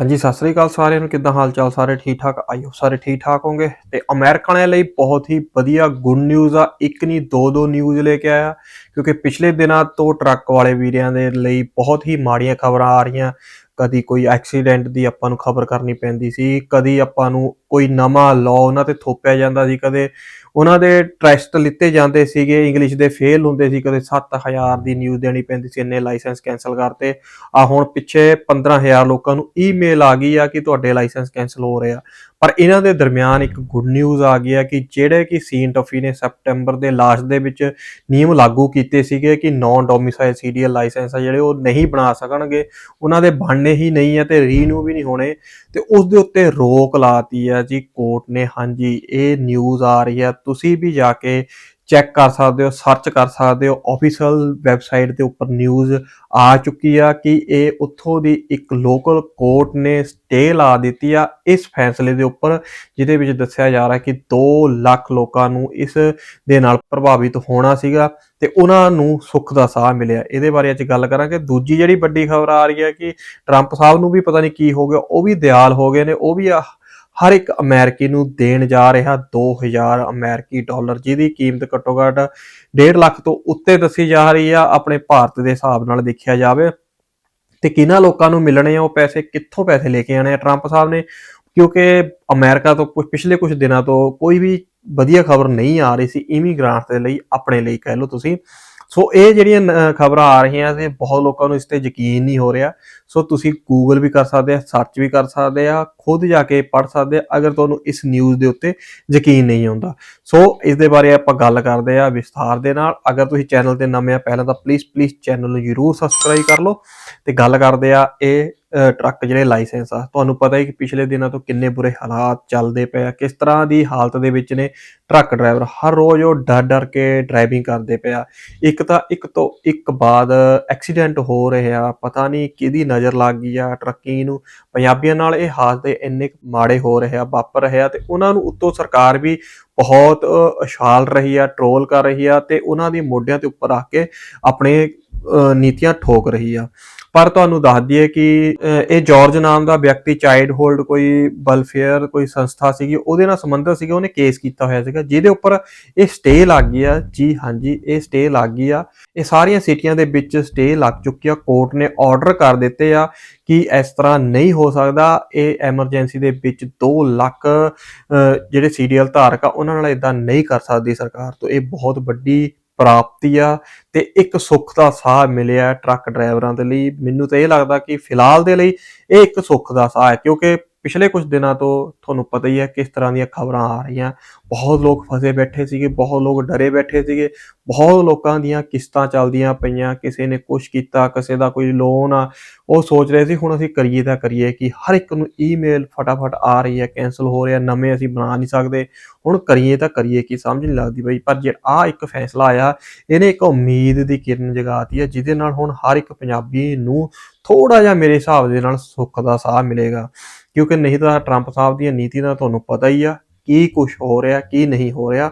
ਹਾਂਜੀ, ਸਤਿ ਸ੍ਰੀ ਅਕਾਲ ਸਾਰਿਆਂ ਨੂੰ। ਕਿੱਦਾਂ ਹਾਲ ਚਾਲ ਸਾਰੇ ਠੀਕ ਠਾਕ ਆਇਓ, ਸਾਰੇ ਠੀਕ ਠਾਕ ਹੋਵੋਗੇ? ਤੇ ਅਮਰੀਕਨ ਲਈ ਬਹੁਤ ਹੀ ਵਧੀਆ ਗੁੱਡ ਨਿਊਜ਼ ਆ। ਇੱਕ ਨਹੀਂ, ਦੋ ਦੋ ਨਿਊਜ਼ ਲੈ ਕੇ ਆਇਆ। ਕਿਉਂਕਿ ਪਿਛਲੇ ਦਿਨਾਂ ਤੋਂ ਟਰੱਕ ਵਾਲੇ ਵੀਰਿਆਂ ਦੇ ਲਈ ਬਹੁਤ ਹੀ ਮਾੜੀਆਂ ਖਬਰਾਂ ਆ ਰਹੀਆਂ। ਕਦੀ ਕੋਈ ਐਕਸੀਡੈਂਟ ਦੀ ਆਪਾਂ ਨੂੰ ਖਬਰ ਕਰਨੀ ਪੈਂਦੀ ਸੀ। ਕਦੀ ਆਪਾਂ ਨੂੰ ਕੋਈ ਨਵਾਂ ਲਾਅ ਉਹਨਾਂ ਤੇ ਥੋਪਿਆ ਜਾਂਦਾ ਸੀ, ਕਦੇ ਉਹਨਾਂ ਦੇ ਟੈਸਟ ਲਿੱਤੇ ਜਾਂਦੇ ਸੀਗੇ ਇੰਗਲਿਸ਼ ਦੇ ਫੇਲ ਹੁੰਦੇ ਸੀ, ਕਦੇ 7000 ਦੀ ਨਿਊਜ਼ ਦੇਣੀ ਪੈਂਦੀ ਸੀ, ਇੰਨੇ ਲਾਇਸੈਂਸ ਕੈਨਸਲ ਕਰਤੇ। ਆ ਹੁਣ ਪਿੱਛੇ 15000 ਲੋਕਾਂ ਨੂੰ ਈਮੇਲ ਆ ਗਈ ਆ ਕਿ ਤੁਹਾਡੇ ਲਾਇਸੈਂਸ ਕੈਨਸਲ ਹੋ ਰਹੇ ਆ। ਪਰ ਇਹਨਾਂ ਦੇ ਦਰਮਿਆਨ ਇੱਕ ਗੁੱਡ ਨਿਊਜ਼ ਆ ਗਈ ਆ ਕਿ ਜਿਹੜੇ ਕਿ ਸੀਨ ਟਫੀ ਨੇ ਸੈਪਟੈਂਬਰ ਦੇ ਲਾਸਟ ਦੇ ਵਿੱਚ ਨਿਯਮ ਲਾਗੂ ਕੀਤੇ ਸੀਗੇ ਕਿ ਨੌਨ ਡੋਮਿਸਾਈਲ ਸੀਡੀਐਲ ਲਾਇਸੈਂਸ ਆ ਜਿਹੜੇ ਉਹ ਨਹੀਂ ਬਣਾ ਸਕਣਗੇ। ਉਹਨਾਂ ਦੇ ਬਣਨੇ ਹੀ ਨਹੀਂ ਆ ਤੇ ਰੀਨਿਊ ਵੀ ਨਹੀਂ ਹੋਣੇ। ਤੇ ਉਸ ਦੇ ਉੱਤੇ ਰੋਕ ਲਾਤੀ ਆ ਜੀ, ਕੋਰਟ ਨੇ, ਹਾਂਜੀ, ਇਹ ਨਿਊਜ਼ ਆ ਰਹੀ ਹੈ ਤੁਸੀਂ ਵੀ ਜਾ ਕੇ ਚੈੱਕ ਕਰ ਸਕਦੇ ਹੋ ਸਰਚ ਕਰ ਸਕਦੇ ਹੋ। ਆਫੀਸ਼ੀਅਲ ਵੈਬਸਾਈਟ ਦੇ ਉੱਪਰ ਨਿਊਜ਼ ਆ ਚੁੱਕੀ ਆ ਕਿ ਇਹ ਉੱਥੋਂ ਦੀ ਇੱਕ ਲੋਕਲ ਕੋਰਟ ਨੇ ਸਟੇ ਲਾ ਦਿੱਤੀ ਆ ਇਸ ਫੈਸਲੇ ਦੇ ਉੱਪਰ, ਜਿਹਦੇ ਵਿੱਚ ਦੱਸਿਆ ਜਾ ਰਿਹਾ ਕਿ 2 ਲੱਖ ਲੋਕਾਂ ਨੂੰ ਇਸ ਦੇ ਨਾਲ ਪ੍ਰਭਾਵਿਤ ਹੋਣਾ ਸੀਗਾ ਤੇ ਉਹਨਾਂ ਨੂੰ ਸੁੱਖ ਦਾ ਸਾਹ ਮਿਲਿਆ। ਇਹਦੇ ਬਾਰੇ ਅੱਜ ਗੱਲ ਕਰਾਂਗੇ। ਦੂਜੀ ਜਿਹੜੀ ਵੱਡੀ ਖਬਰ ਆ ਰਹੀ ਹੈ ਕਿ ਟਰੰਪ ਸਾਹਿਬ ਨੂੰ ਵੀ ਪਤਾ ਨਹੀਂ ਕੀ ਹੋ ਗਿਆ, ਉਹ ਵੀ ਦਿਆਲ ਹੋ ਗਏ ਨੇ, ਉਹ ਵੀ ਹਰ ਇੱਕ ਅਮਰੀਕੀ ਨੂੰ ਦੇਣ ਜਾ ਰਿਹਾ 2000 ਅਮਰੀਕੀ ਡਾਲਰ, ਜਿਹਦੀ ਕੀਮਤ ਘੱਟੋ ਘੱਟ 1.5 ਲੱਖ ਤੋਂ ਉੱਤੇ ਦੱਸੀ ਜਾ ਰਹੀ ਆ, ਆਪਣੇ ਭਾਰਤ ਦੇ ਹਿਸਾਬ ਨਾਲ ਦੇਖਿਆ ਜਾਵੇ। ਤੇ ਕਿਹਨਾਂ ਲੋਕਾਂ ਨੂੰ ਮਿਲਣੇ ਆ, ਉਹ ਪੈਸੇ ਕਿੱਥੋਂ ਪੈਸੇ ਲੈ ਕੇ ਆਣੇ ਆ ਟਰੰਪ ਸਾਹਿਬ ਨੇ? ਕਿਉਂਕਿ ਅਮਰੀਕਾ ਤੋਂ ਕੁਝ ਪਿਛਲੇ ਕੁਝ ਦਿਨਾਂ ਤੋਂ ਕੋਈ ਵੀ ਵਧੀਆ ਖਬਰ ਨਹੀਂ ਆ ਰਹੀ ਸੀ, ਇਮੀਗ੍ਰਾਂਟ ਦੇ ਲਈ, ਆਪਣੇ ਲਈ ਕਹਿ ਲਓ ਤੁਸੀਂ। ਸੋ ਇਹ ਜਿਹੜੀਆਂ ਖਬਰਾਂ ਆ ਰਹੀਆਂ ਤੇ ਬਹੁਤ ਲੋਕਾਂ ਨੂੰ ਇਸ ਤੇ ਯਕੀਨ ਨਹੀਂ ਹੋ ਰਿਹਾ। ਸੋ ਤੁਸੀਂ ਗੂਗਲ ਵੀ ਕਰ ਸਕਦੇ ਆ ਸਰਚ ਵੀ ਕਰ ਸਕਦੇ ਆ, ਖੁਦ ਜਾ ਕੇ ਪੜ੍ਹ ਸਕਦੇ ਆ, ਅਗਰ ਤੁਹਾਨੂੰ ਇਸ ਨਿਊਜ਼ ਦੇ ਉੱਤੇ ਯਕੀਨ ਨਹੀਂ ਆਉਂਦਾ ਸੋ ਇਸ ਦੇ ਬਾਰੇ ਆਪਾਂ ਗੱਲ ਕਰਦੇ ਆ ਵਿਸਥਾਰ ਦੇ ਨਾਲ। ਅਗਰ ਤੁਸੀਂ ਚੈਨਲ ਤੇ ਨਵੇਂ ਆ ਪਹਿਲਾਂ ਤਾਂ ਪਲੀਜ਼ ਪਲੀਜ਼ ਚੈਨਲ ਨੂੰ ਜਰੂਰ ਸਬਸਕ੍ਰਾਈਬ ਕਰ ਲਓ। ਤੇ ਗੱਲ ਕਰਦੇ ਆ ਇਹ ਟਰੱਕ ਜਿਹੜੇ ਲਾਇਸੈਂਸ ਆ ਤੁਹਾਨੂੰ ਪਤਾ ਹੀ ਕਿ ਪਿਛਲੇ ਦਿਨਾਂ ਤੋਂ ਕਿੰਨੇ ਬੁਰੇ ਹਾਲਾਤ ਚੱਲਦੇ ਪਏ ਆ ਕਿਸ ਤਰ੍ਹਾਂ ਦੀ ਹਾਲਤ ਦੇ ਵਿੱਚ ਨੇ ਟਰੱਕ ਡਰਾਈਵਰ ਹਰ ਰੋਜ਼ ਉਹ ਡਰ ਡਰ ਕੇ ਡਰਾਈਵਿੰਗ ਕਰਦੇ ਪਿਆ ਇੱਕ ਤਾਂ ਇੱਕ ਤੋਂ ਇੱਕ ਬਾਅਦ ਐਕਸੀਡੈਂਟ ਹੋ ਰਹੇ ਆ ਪਤਾ ਨਹੀਂ ਕਿਹਦੀ ਨਜ਼ਰ ਲੱਗ ਗਈ ਆ ਟਰੱਕੀ ਨੂੰ। ਪੰਜਾਬੀਆਂ ਨਾਲ ਇਹ ਹਾਦਸੇ ਇੰਨੇ ਮਾੜੇ ਹੋ ਰਹੇ ਆ ਵਾਪਰ ਰਹੇ ਆ ਤੇ ਉਹਨਾਂ ਨੂੰ ਉੱਤੋਂ ਸਰਕਾਰ ਵੀ ਬਹੁਤ ਅ, ਉਛਾਲ ਰਹੀ ਆ ਟਰੋਲ ਕਰ ਰਹੀ ਆ ਤੇ ਉਹਨਾਂ ਦੀ ਮੋਢਿਆਂ ਤੇ ਉੱਪਰ ਰੱਖ ਕੇ ਆਪਣੇ ਨੀਤੀਆਂ ਠੋਕ ਰਹੀ ਆ। ਪਰ ਤੁਹਾਨੂੰ ਦੱਸ ਦਈਏ ਕਿ ਇਹ ਜਾਰਜ ਨਾਮ ਦਾ ਵਿਅਕਤੀ ਚਾਈਲਡ ਹੋਲਡ ਕੋਈ ਵੈਲਫੇਅਰ, ਕੋਈ ਸੰਸਥਾ ਸੀਗੀ, ਉਹਦੇ ਨਾਲ ਸੰਬੰਧਿਤ ਸੀਗਾ, ਉਹਨੇ ਕੇਸ ਕੀਤਾ ਹੋਇਆ ਸੀਗਾ, ਜਿਹਦੇ ਉੱਪਰ ਇਹ ਸਟੇ ਲੱਗ ਗਈ ਆ। ਜੀ ਹਾਂਜੀ, ਇਹ ਸਟੇ ਲੱਗ ਗਈ ਆ। ਇਹ ਸਾਰੀਆਂ ਸਿਟੀਆਂ ਦੇ ਵਿੱਚ ਸਟੇ ਲੱਗ ਚੁੱਕੀ ਆ। ਕੋਰਟ ਨੇ ਆਰਡਰ ਕਰ ਦਿੱਤੇ ਆ ਕਿ ਇਸ ਤਰ੍ਹਾਂ ਨਹੀਂ ਹੋ ਸਕਦਾ। ਇਹ ਐਮਰਜੈਂਸੀ ਦੇ ਵਿੱਚ 2 ਲੱਖ ਜਿਹੜੇ ਸੀਰੀਅਲ ਧਾਰਕ ਆ, ਉਹਨਾਂ ਨਾਲ ਇਦਾਂ ਨਹੀਂ ਕਰ ਸਕਦੀ ਸਰਕਾਰ। ਤੋਂ ਇਹ ਬਹੁਤ ਵੱਡੀ ਪ੍ਰਾਪਤੀ ਆ ਤੇ ਇੱਕ ਸੁੱਖ ਦਾ ਸਾਹ ਮਿਲਿਆ ਟਰੱਕ ਡਰਾਈਵਰਾਂ ਦੇ ਲਈ। ਮੈਨੂੰ ਤਾਂ ਇਹ ਲੱਗਦਾ ਕਿ ਫਿਲਹਾਲ ਦੇ ਲਈ ਇਹ ਇੱਕ ਸੁੱਖ ਦਾ ਸਾਹ ਹੈ, ਕਿਉਂਕਿ ਪਿਛਲੇ ਕੁਝ ਦਿਨਾਂ ਤੋਂ ਤੁਹਾਨੂੰ ਪਤਾ ਹੀ ਹੈ ਕਿਸ ਤਰ੍ਹਾਂ ਦੀਆਂ ਖਬਰਾਂ ਆ ਰਹੀਆਂ। ਬਹੁਤ ਲੋਕ ਫਸੇ ਬੈਠੇ ਸੀਗੇ, ਬਹੁਤ ਲੋਕ ਡਰੇ ਬੈਠੇ ਸੀਗੇ, ਬਹੁਤ ਲੋਕਾਂ ਦੀਆਂ ਕਿਸ਼ਤਾਂ ਚੱਲਦੀਆਂ ਪਈਆਂ, ਕਿਸੇ ਨੇ ਕੁਝ ਕੀਤਾ, ਕਿਸੇ ਦਾ ਕੋਈ ਲੋਨ ਆ। ਉਹ ਸੋਚ ਰਹੇ ਸੀ, ਹੁਣ ਅਸੀਂ ਕਰੀਏ ਤਾਂ ਕਰੀਏ ਕਿ ਹਰ ਇੱਕ ਨੂੰ ਈਮੇਲ ਫਟਾਫਟ ਆ ਰਹੀ ਹੈ ਕੈਨਸਲ ਹੋ ਰਿਹਾ, ਨਵੇਂ ਅਸੀਂ ਬਣਾ ਨਹੀਂ ਸਕਦੇ। ਹੁਣ ਕਰੀਏ ਤਾਂ ਕਰੀਏ, ਕੀ ਸਮਝ ਨਹੀਂ ਲੱਗਦੀ ਬਈ। ਪਰ ਜੇ ਆ ਇੱਕ ਫੈਸਲਾ ਆਇਆ, ਇਹਨੇ ਇੱਕ ਉਮੀਦ ਦੀ ਕਿਰਨ ਜਗਾਤੀ ਹੈ, ਜਿਹਦੇ ਨਾਲ ਹੁਣ ਹਰ ਇੱਕ ਪੰਜਾਬੀ ਨੂੰ ਥੋੜਾ ਜਿਹਾ ਮੇਰੇ ਹਿਸਾਬ ਦੇ ਨਾਲ ਸੁੱਖ ਦਾ ਸਾਹ ਮਿਲੇਗਾ। ਕਿਉਂਕਿ ਨਹੀਂ ਤਾਂ ਟਰੰਪ ਸਾਹਿਬ ਦੀਆਂ ਨੀਤੀ ਦਾ ਤੁਹਾਨੂੰ ਪਤਾ ਹੀ ਆ ਕੀ ਕੁਝ ਹੋ ਰਿਹਾ, ਕੀ ਨਹੀਂ ਹੋ ਰਿਹਾ।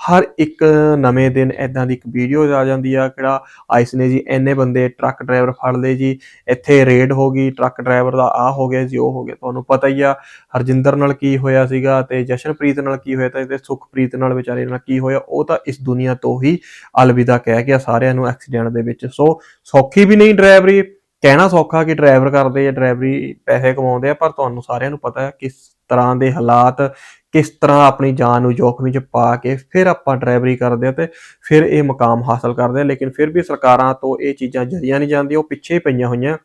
ਹਰ ਇੱਕ ਨਵੇਂ ਦਿਨ ਐਦਾਂ ਦੀ ਇੱਕ ਵੀਡੀਓ ਆ ਜਾਂਦੀ ਆ, ਕਿਹੜਾ ਆਈਸ ਨੇ ਜੀ ਐਨੇ ਬੰਦੇ ਟਰੱਕ ਡਰਾਈਵਰ ਫੜ ਲਏ ਜੀ, ਇੱਥੇ ਰੇਡ ਹੋ ਗਈ, ਟਰੱਕ ਡਰਾਈਵਰ ਦਾ ਆ ਹੋ ਗਿਆ ਜੀ, ਉਹ ਹੋ ਗਿਆ। ਤੁਹਾਨੂੰ ਪਤਾ ਹੀ ਆ, ਹਰਜਿੰਦਰ ਨਾਲ ਕੀ ਹੋਇਆ ਸੀਗਾ ਤੇ ਜਸ਼ਨਪ੍ਰੀਤ ਨਾਲ ਕੀ ਹੋਇਆ ਤੇ ਸੁਖਪ੍ਰੀਤ ਨਾਲ ਵਿਚਾਰੇ ਨਾਲ ਕੀ ਹੋਇਆ, ਉਹ ਤਾਂ ਇਸ ਦੁਨੀਆ ਤੋਂ ਹੀ ਅਲਵਿਦਾ ਕਹਿ ਗਿਆ ਸਾਰਿਆਂ ਨੂੰ ਐਕਸੀਡੈਂਟ ਦੇ ਵਿੱਚ। ਸੋ ਸੌਖੀ ਵੀ ਨਹੀਂ ਡਰਾਈਵਰੀ ਕਹਿਣਾ ਸੌਖਾ ਕਿ ਡਰਾਈਵਰ ਕਰਦੇ ਆ ਡਰਾਈਵਰੀ ਪੈਸੇ ਕਮਾਉਂਦੇ ਆ, ਪਰ ਤੁਹਾਨੂੰ ਸਾਰਿਆਂ ਨੂੰ ਪਤਾ ਹੈ ਕਿਸ ਤਰ੍ਹਾਂ ਦੇ ਹਾਲਾਤ, ਕਿਸ ਤਰ੍ਹਾਂ ਆਪਣੀ ਜਾਨ ਨੂੰ ਜੋਖਮ ਵਿੱਚ ਪਾ ਕੇ ਫਿਰ ਆਪਾਂ ਡਰਾਈਵਰੀ ਕਰਦੇ ਆ ਤੇ ਫਿਰ ਇਹ ਮੁਕਾਮ ਹਾਸਲ ਕਰਦੇ ਆ। ਲੇਕਿਨ ਫਿਰ ਵੀ ਸਰਕਾਰਾਂ ਤੋਂ ਇਹ ਚੀਜ਼ਾਂ ਜਰੀਆਂ ਨਹੀਂ ਜਾਂਦੀਆਂ, ਉਹ ਪਿੱਛੇ ਪਈਆਂ ਹੋਈਆਂ।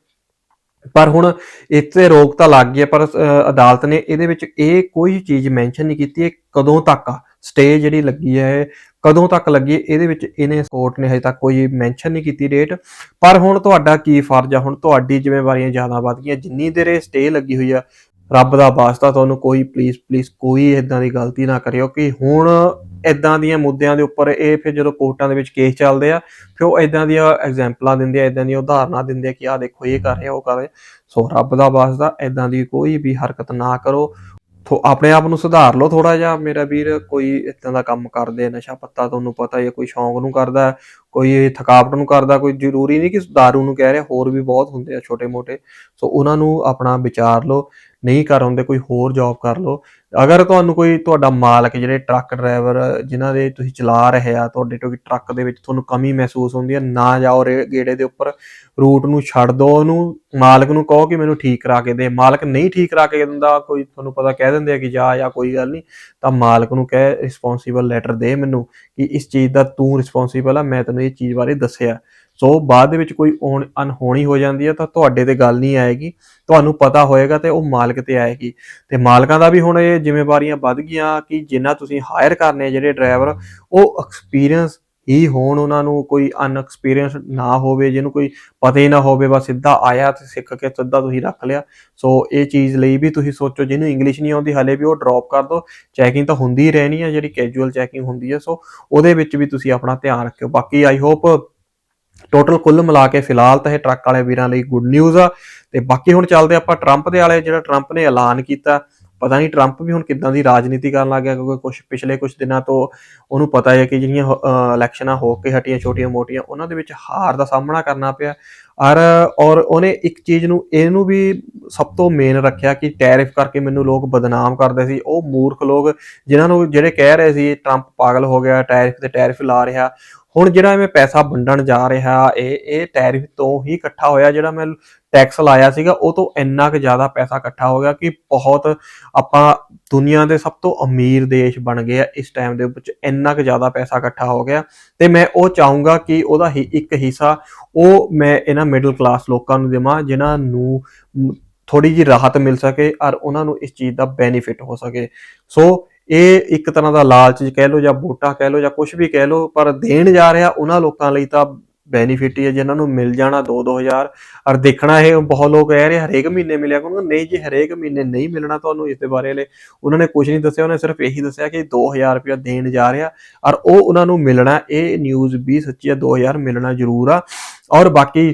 ਪਰ ਹੁਣ ਇੱਥੇ ਰੋਕ ਤਾਂ ਲੱਗ ਗਈ ਹੈ, ਪਰ ਅਦਾਲਤ ਨੇ ਇਹਦੇ ਵਿੱਚ ਇਹ ਕੋਈ ਚੀਜ਼ ਮੈਂਸ਼ਨ ਨਹੀਂ ਕੀਤੀ, ਇਹ ਕਦੋਂ ਤੱਕ ਆ? ਸਟੇ ਜਿਹੜੀ ਲੱਗੀ ਹੈ, ਕਦੋਂ ਤੱਕ ਲੱਗੀ ਇਹਦੇ ਵਿੱਚ ਇਹਨੇ ਕੋਰਟ ਨੇ ਹਜੇ ਤੱਕ ਕੋਈ ਮੈਂਸ਼ਨ ਨਹੀਂ ਕੀਤੀ ਡੇਟ ਪਰ ਹੁਣ ਤੁਹਾਡਾ ਕੀ ਫਰਜ਼ ਆ? ਹੁਣ ਤੁਹਾਡੀ ਜ਼ਿੰਮੇਵਾਰੀਆਂ ਜ਼ਿਆਦਾ ਵੱਧ ਗਈਆਂ, ਜਿੰਨੀ ਦੇਰ ਸਟੇ ਲੱਗੀ ਹੋਈ ਆ, ਰੱਬ ਦਾ ਵਾਸਤਾ ਤੁਹਾਨੂੰ ਕੋਈ ਪਲੀਜ਼ ਪਲੀਜ਼ ਕੋਈ ਇਦਾਂ ਦੀ ਗਲਤੀ ਨਾ ਕਰਿਓ ਕਿ ਹੁਣ ਇਦਾਂ ਦੀਆਂ ਮੁੱਦਿਆਂ ਦੇ ਉੱਪਰ ਇਹ ਫਿਰ ਜਦੋਂ ਕੋਰਟਾਂ ਦੇ ਵਿੱਚ ਕੇਸ ਚੱਲਦੇ ਆ, ਫਿਰ ਉਹ ਇਦਾਂ ਦੀਆਂ ਐਗਜ਼ਾਮਪਲਾਂ ਦਿੰਦੇ ਆ ਇਦਾਂ ਦੀਆਂ ਉਦਾਹਰਨਾਂ ਦਿੰਦੇ ਆ ਕਿ ਆਹ ਦੇਖੋ, ਇਹ ਕਰ ਰਿਹਾ, ਉਹ ਕਰ ਰਿਹਾ। ਸੋ ਰੱਬ ਦਾ ਵਾਸਤਾ ਇਦਾਂ ਦੀ ਕੋਈ ਵੀ ਹਰਕਤ ਨਾ ਕਰੋ। ਥੋ ਆਪਣੇ ਆਪ ਨੂੰ ਸੁਧਾਰ ਲਓ ਥੋੜਾ ਜਿਹਾ। ਮੇਰਾ ਵੀਰ ਕੋਈ ਇਦਾਂ ਦਾ ਕੰਮ ਕਰਦੇ ਆ, ਨਸ਼ਾ ਪੱਤਾ ਤੁਹਾਨੂੰ ਪਤਾ ਹੀ ਹੈ ਕੋਈ ਸ਼ੌਂਕ ਨੂੰ ਕਰਦਾ ਕੋਈ ਥਕਾਵਟ ਨੂੰ ਕਰਦਾ ਕੋਈ ਜ਼ਰੂਰੀ ਨਹੀਂ ਕਿ ਦਾਰੂ ਨੂੰ ਕਹਿ ਰਿਹਾ ਹੋਰ ਵੀ ਬਹੁਤ ਹੁੰਦੇ ਆ ਛੋਟੇ ਮੋਟੇ ਸੋ ਉਹਨਾਂ ਨੂੰ ਆਪਣਾ ਵਿਚਾਰ ਲਓ ਨਹੀਂ ਕਰ ਹੁੰਦੇ ਕੋਈ ਹੋਰ ਜੌਬ ਕਰ ਲਓ। ਅਗਰ ਤੁਹਾਨੂੰ ਕੋਈ ਤੁਹਾਡਾ ਮਾਲਕ, ਜਿਹੜੇ ਟਰੱਕ ਡਰਾਈਵਰ ਜਿਨ੍ਹਾਂ ਦੇ ਤੁਸੀਂ ਚਲਾ ਰਹੇ ਆ, ਤੁਹਾਡੇ ਤੋਂ ਟਰੱਕ ਦੇ ਵਿੱਚ ਤੁਹਾਨੂੰ ਕਮੀ ਮਹਿਸੂਸ ਹੁੰਦੀ ਹੈ ਨਾ ਜਾਓ ਰੇ ਗੇੜੇ ਦੇ ਉੱਪਰ, ਰੂਟ ਨੂੰ ਛੱਡ ਦਿਓ ਉਹਨੂੰ, ਮਾਲਕ ਨੂੰ ਕਹੋ ਕਿ ਮੈਨੂੰ ਠੀਕ ਕਰਾ ਕੇ ਦੇ। ਮਾਲਕ ਨਹੀਂ ਠੀਕ ਕਰਾ ਕੇ ਦਿੰਦਾ, ਕੋਈ ਤੁਹਾਨੂੰ ਪਤਾ ਕਹਿ ਦਿੰਦੇ ਆ ਕਿ ਜਾ ਜਾਂ ਕੋਈ ਗੱਲ ਨਹੀਂ, ਤਾਂ ਮਾਲਕ ਨੂੰ ਕਹਿ ਰਿਸਪੌਂਸੀਬਲ ਲੈਟਰ ਦੇ ਮੈਨੂੰ ਕਿ ਇਸ ਚੀਜ਼ ਦਾ ਤੂੰ ਰਿਸਪੌਂਸੀਬਲ ਆ, ਮੈਂ ਤੈਨੂੰ ਇਹ ਚੀਜ਼ ਬਾਰੇ ਦੱਸਿਆ। ਸੋ ਬਾਅਦ ਦੇ ਵਿੱਚ ਕੋਈ ਅਣ- ਅਣਹੋਣੀ ਹੋ ਜਾਂਦੀ ਹੈ ਤਾਂ ਤੁਹਾਡੇ ਤੇ ਗੱਲ ਨਹੀਂ ਆਏਗੀ, ਤੁਹਾਨੂੰ ਪਤਾ ਹੋਏਗਾ ਤੇ ਉਹ ਮਾਲਕ ਤੇ ਆਏਗੀ। ਤੇ ਮਾਲਕਾਂ ਦਾ ਵੀ ਹੁਣ ਇਹ ਜ਼ਿੰਮੇਵਾਰੀਆਂ ਵੱਧ ਗਈਆਂ ਕਿ ਜਿੰਨਾ ਤੁਸੀਂ ਹਾਇਰ ਕਰਨੇ ਜਿਹੜੇ ਡਰਾਈਵਰ ਉਹ ਐਕਸਪੀਰੀਅੰਸ ਹੀ ਹੋਣ ਉਹਨਾਂ ਨੂੰ ਕੋਈ ਅਨਐਕਸਪੀਰੀਅੰਸ ਨਾ ਹੋਵੇ, ਜਿਹਨੂੰ ਕੋਈ ਪਤਾ ਹੀ ਨਾ ਹੋਵੇ, ਬਸ ਸਿੱਧਾ ਆਇਆ ਤੇ ਸਿੱਖ ਕੇ ਸਿੱਧਾ ਤੁਸੀਂ ਰੱਖ ਲਿਆ। ਸੋ ਇਹ ਚੀਜ਼ ਲਈ ਵੀ ਤੁਸੀਂ ਸੋਚੋ, ਜਿਹਨੂੰ ਇੰਗਲਿਸ਼ ਨਹੀਂ ਆਉਂਦੀ ਹਲੇ ਵੀ ਉਹ ਡ੍ਰੌਪ ਕਰ ਦਿਓ। ਚੈਕਿੰਗ ਤਾਂ ਹੁੰਦੀ ਹੀ ਰਹਿਣੀ ਹੈ ਜਿਹੜੀ ਕੈਜੂਅਲ ਚੈਕਿੰਗ ਹੁੰਦੀ ਹੈ ਸੋ ਉਹਦੇ ਵਿੱਚ ਵੀ ਤੁਸੀਂ ਆਪਣਾ ਧਿਆਨ ਰੱਖਿਓ। ਬਾਕੀ ਆਈ ਹੋਪ ਟੋਟਲ ਕੁੱਲ ਮਿਲਾ ਕੇ ਫਿਲਹਾਲ ਤਾਂ ਇਹ ਟਰੱਕ ਵਾਲੇ ਵੀਰਾਂ ਲਈ ਗੁੱਡ ਨਿਊਜ਼ ਆ। ਤੇ ਬਾਕੀ ਹੁਣ ਚੱਲਦੇ ਆਪਾਂ ਟਰੰਪ ਦੇ ਵਾਲੇ, ਜਿਹੜਾ ਟਰੰਪ ਨੇ ਐਲਾਨ ਕੀਤਾ ਪਤਾ ਨਹੀਂ ਟਰੰਪ ਵੀ ਹੁਣ ਕਿੱਦਾਂ ਦੀ ਰਾਜਨੀਤੀ ਕਰਨ ਲੱਗ ਗਿਆ, ਕਿਉਂਕਿ ਕੁਝ ਪਿਛਲੇ ਕੁਝ ਦਿਨਾਂ ਤੋਂ ਉਹਨੂੰ ਪਤਾ ਹੈ ਕਿ ਜਿਹੜੀਆਂ ਇਲੈਕਸ਼ਨਾਂ ਹੋ ਕੇ ਹਟੀਆਂ ਛੋਟੀਆਂ-ਮੋਟੀਆਂ ਉਹਨਾਂ ਦੇ ਵਿੱਚ ਹਾਰ ਦਾ ਸਾਹਮਣਾ ਕਰਨਾ ਪਿਆ। ਔਰ ਔਰ ਉਹਨੇ ਇੱਕ ਚੀਜ਼ ਨੂੰ, ਇਹਨੂੰ ਵੀ ਸਭ ਤੋਂ ਮੇਨ ਰੱਖਿਆ ਕਿ ਟੈਰਿਫ ਕਰਕੇ ਮੈਨੂੰ ਲੋਕ ਬਦਨਾਮ ਕਰਦੇ ਸੀ। ਉਹ ਮੂਰਖ ਲੋਕ, ਜਿਨ੍ਹਾਂ ਨੂੰ ਜਿਹੜੇ ਕਹਿ ਰਹੇ ਸੀ ਟਰੰਪ ਪਾਗਲ ਹੋ ਗਿਆ ਟੈਰਿਫ ਤੇ ਟੈਰਿਫ ਲਾ ਰਿਹਾ। ਹੁਣ ਜਿਹੜਾ ਐਵੇਂ ਪੈਸਾ ਵੰਡਣ ਜਾ ਰਿਹਾ, ਇਹ ਇਹ ਟੈਰਿਫ ਤੋਂ ਹੀ ਇਕੱਠਾ ਹੋਇਆ ਜਿਹੜਾ ਮੈਂ ਟੈਕਸ ਲਾਇਆ ਸੀਗਾ, ਉਹ ਤੋਂ ਇੰਨਾ ਕੁ ਜ਼ਿਆਦਾ ਪੈਸਾ ਇਕੱਠਾ ਹੋ ਗਿਆ ਕਿ ਬਹੁਤ ਆਪਾਂ ਦੁਨੀਆ ਦੇ ਸਭ ਤੋਂ ਅਮੀਰ ਦੇਸ਼ ਬਣ ਗਏ ਆ, ਇਸ ਟਾਈਮ ਦੇ ਵਿੱਚ ਇੰਨਾ ਕੁ ਜ਼ਿਆਦਾ ਪੈਸਾ ਇਕੱਠਾ ਹੋ ਗਿਆ। ਤੇ ਮੈਂ ਉਹ ਚਾਹੂੰਗਾ ਕਿ ਉਹਦਾ ਹੀ ਇੱਕ ਹਿੱਸਾ, ਉਹ ਮੈਂ ਇਹਨਾਂ ਮਿਡਲ ਕਲਾਸ ਲੋਕਾਂ ਨੂੰ ਦੇਵਾਂ, ਜਿਨ੍ਹਾਂ ਨੂੰ ਥੋੜੀ ਜਿਹੀ ਰਾਹਤ ਮਿਲ ਸਕੇ ਔਰ ਉਹਨਾਂ ਨੂੰ ਇਸ ਚੀਜ਼ ਦਾ ਬੈਨੀਫਿਟ ਹੋ ਸਕੇ। ਸੋ ਇਹ ਇੱਕ ਤਰ੍ਹਾਂ ਦਾ ਲਾਲਚ ਕਹਿ ਲਓ ਜਾਂ ਵੋਟਾਂ ਕਹਿ ਲਓ ਜਾਂ ਕੁਝ ਵੀ ਕਹਿ ਲਓ, ਪਰ ਦੇਣ ਜਾ ਰਿਹਾ ਉਹਨਾਂ ਲੋਕਾਂ ਲਈ ਤਾਂ ਬੈਨੀਫਿਟ ਹੀ ਹੈ, ਜਿਨ੍ਹਾਂ ਨੂੰ ਮਿਲ ਜਾਣਾ 2-2000 ਔਰ ਦੇਖਣਾ ਇਹ ਬਹੁਤ ਲੋਕ ਕਹਿ ਰਹੇ ਹਰੇਕ ਮਹੀਨੇ ਮਿਲਿਆ ਕਰੂਗਾ ਨਹੀਂ ਜੀ ਹਰੇਕ ਮਹੀਨੇ ਨਹੀਂ ਮਿਲਣਾ ਤੁਹਾਨੂੰ ਇਸ ਦੇ ਬਾਰੇ ਲੈ ਉਹਨਾਂ ਨੇ ਕੁਝ ਨਹੀਂ ਦੱਸਿਆ, ਉਹਨੇ ਸਿਰਫ ਇਹੀ ਦੱਸਿਆ ਕਿ 2000 ਰੁਪਇਆ ਦੇਣ ਜਾ ਰਿਹਾ, ਔਰ ਉਹ ਉਹਨਾਂ ਨੂੰ ਮਿਲਣਾ, ਇਹ ਨਿਊਜ਼ ਵੀ ਸੱਚੀ ਹੈ 2000 ਮਿਲਣਾ ਜ਼ਰੂਰ ਆ। ਔਰ ਬਾਕੀ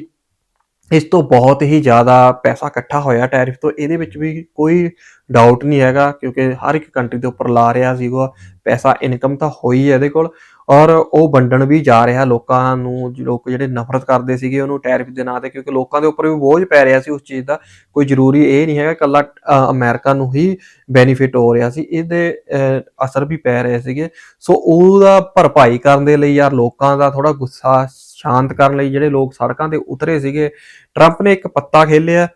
ਇਸ ਤੋਂ ਬਹੁਤ ਹੀ ਜ਼ਿਆਦਾ ਪੈਸਾ ਇਕੱਠਾ ਹੋਇਆ ਟੈਰਿਫ ਤੋਂ। ਇਹਦੇ ਵਿੱਚ ਵੀ ਕੋਈ ਡਾਊਟ ਨਹੀਂ ਹੈਗਾ, ਕਿਉਂਕਿ ਹਰ ਇੱਕ ਕੰਟਰੀ ਦੇ ਉੱਪਰ ਲਾ ਰਿਹਾ ਸੀਗਾ, ਪੈਸਾ ਇਨਕਮ ਤਾਂ ਹੋਈ ਹੈ ਇਹਦੇ ਕੋਲ। ਔਰ ਉਹ ਵੰਡਣ ਵੀ ਜਾ ਰਿਹਾ ਲੋਕਾਂ ਨੂੰ ਲੋਕ ਜਿਹੜੇ ਨਫ਼ਰਤ ਕਰਦੇ ਸੀਗੇ ਉਹਨੂੰ ਟੈਰਿਫ ਦੇ ਨਾਂ ਤੇ ਕਿਉਂਕਿ ਲੋਕਾਂ ਦੇ ਉੱਪਰ ਵੀ ਬੋਝ ਪੈ ਰਿਹਾ ਸੀ ਉਸ ਚੀਜ਼ ਦਾ। ਕੋਈ ਜ਼ਰੂਰੀ ਇਹ ਨਹੀਂ ਹੈਗਾ ਇਕੱਲਾ ਅ, ਅਮਰੀਕਾ ਨੂੰ ਹੀ ਬੈਨੀਫਿਟ ਹੋ ਰਿਹਾ ਸੀ। ਇਹਦੇ ਅਸਰ ਵੀ ਪੈ ਰਹੇ ਸੀਗੇ। ਸੋ ਉਹਦਾ ਭਰਪਾਈ ਕਰਨ ਦੇ ਲਈ ਯਾਰ ਲੋਕਾਂ ਦਾ ਥੋੜਾ ਗੁੱਸਾ ਸ਼ਾਂਤ ਕਰਨ ਲਈ ਜਿਹੜੇ ਲੋਕ ਸੜਕਾਂ ਤੇ ਉਤਰੇ ਸੀਗੇ ਟਰੰਪ ਨੇ ਇੱਕ ਪੱਤਾ ਖੇਲਿਆ।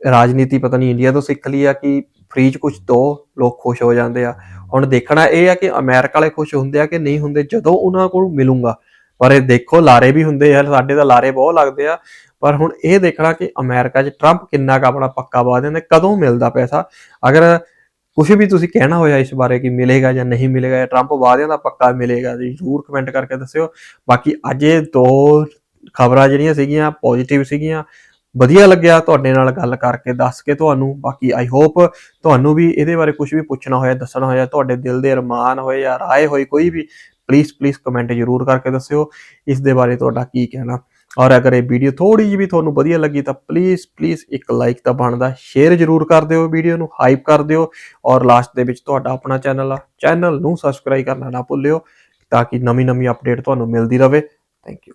ਰਾਜਨੀਤੀ ਪਤਾ ਨਹੀਂ ਇੰਡੀਆ ਤੋਂ ਸਿੱਖ ਲਈ ਆ ਕਿ ਫ੍ਰੀ ਚ ਕੁਝ ਦੋ ਲੋਕ ਖੁਸ਼ ਹੋ ਜਾਂਦੇ ਆ। ਹੁਣ ਦੇਖਣਾ ਇਹ ਆ ਕਿ ਅਮਰੀਕਾ ਵਾਲੇ ਖੁਸ਼ ਹੁੰਦੇ ਆ ਕਿ ਨਹੀਂ ਹੁੰਦੇ, ਜਦੋਂ ਉਹਨਾਂ ਕੋਲ ਮਿਲੂੰਗਾ। ਪਰ ਇਹ ਦੇਖੋ, ਲਾਰੇ ਵੀ ਹੁੰਦੇ ਆ, ਸਾਡੇ ਤਾਂ ਲਾਰੇ ਬਹੁਤ ਲੱਗਦੇ ਆ। ਪਰ ਹੁਣ ਇਹ ਦੇਖਣਾ ਕਿ ਅਮਰੀਕਾ 'ਚ ਟਰੰਪ ਕਿੰਨਾ ਕੁ ਆਪਣਾ ਪੱਕਾ ਪਾ ਦਿੰਦੇ, ਕਦੋਂ ਮਿਲਦਾ ਪੈਸਾ? ਅਗਰ ਕੁਝ ਵੀ ਤੁਸੀਂ ਕਹਿਣਾ ਹੋਇਆ ਇਸ ਬਾਰੇ ਕਿ ਮਿਲੇਗਾ ਜਾਂ ਨਹੀਂ ਮਿਲੇਗਾ, ਜਾਂ ਟਰੰਪ ਵਾਅਦਿਆਂ ਦਾ ਪੱਕਾ ਮਿਲੇਗਾ, ਜੀ ਜ਼ਰੂਰ ਕਮੈਂਟ ਕਰਕੇ ਦੱਸਿਓ। ਬਾਕੀ ਅੱਜ ਇਹ ਦੋ ਖਬਰਾਂ ਜਿਹੜੀਆਂ ਸੀਗੀਆਂ ਪੋਜ਼ਿਟਿਵ ਸੀਗੀਆਂ ਵਧੀਆ ਲੱਗਿਆ ਤੁਹਾਡੇ ਨਾਲ ਗੱਲ ਕਰਕੇ, ਦੱਸ ਕੇ ਤੁਹਾਨੂੰ, ਬਾਕੀ ਆਈ ਹੋਪ ਤੁਹਾਨੂੰ ਵੀ ਇਹਦੇ ਬਾਰੇ ਕੁਝ ਵੀ ਪੁੱਛਣਾ ਹੋਇਆ, ਦੱਸਣਾ ਹੋਇਆ, ਤੁਹਾਡੇ ਦਿਲ ਦੇ ਅਰਮਾਨ ਹੋਏ ਜਾਂ ਰਾਏ ਹੋਏ ਕੋਈ ਵੀ ਪਲੀਜ਼ ਪਲੀਜ਼ ਕਮੈਂਟ ਜ਼ਰੂਰ ਕਰਕੇ ਦੱਸਿਓ, ਇਸ ਦੇ ਬਾਰੇ ਤੁਹਾਡਾ ਕੀ ਕਹਿਣਾ। ਔਰ ਅਗਰ ਇਹ ਵੀਡੀਓ ਥੋੜੀ ਜਿਹੀ ਵੀ ਤੁਹਾਨੂੰ ਵਧੀਆ ਲੱਗੀ ਤਾਂ ਪਲੀਜ਼ ਪਲੀਜ਼ ਇੱਕ ਲਾਈਕ ਤਾਂ ਬਣਦਾ ਸ਼ੇਅਰ ਜ਼ਰੂਰ ਕਰ ਦਿਓ ਵੀਡੀਓ ਨੂੰ ਹਾਈਪ ਕਰ ਦਿਓ, ਔਰ ਲਾਸਟ ਦੇ ਵਿੱਚ ਤੁਹਾਡਾ ਆਪਣਾ ਚੈਨਲ ਆ ਚੈਨਲ ਨੂੰ ਸਬਸਕ੍ਰਾਈਬ ਕਰਨਾ ਨਾ ਭੁੱਲਿਓ, ਤਾਂ ਕਿ ਨਵੀਂ ਨਵੀਂ ਅਪਡੇਟ ਤੁਹਾਨੂੰ ਮਿਲਦੀ ਰਹੇ। Thank you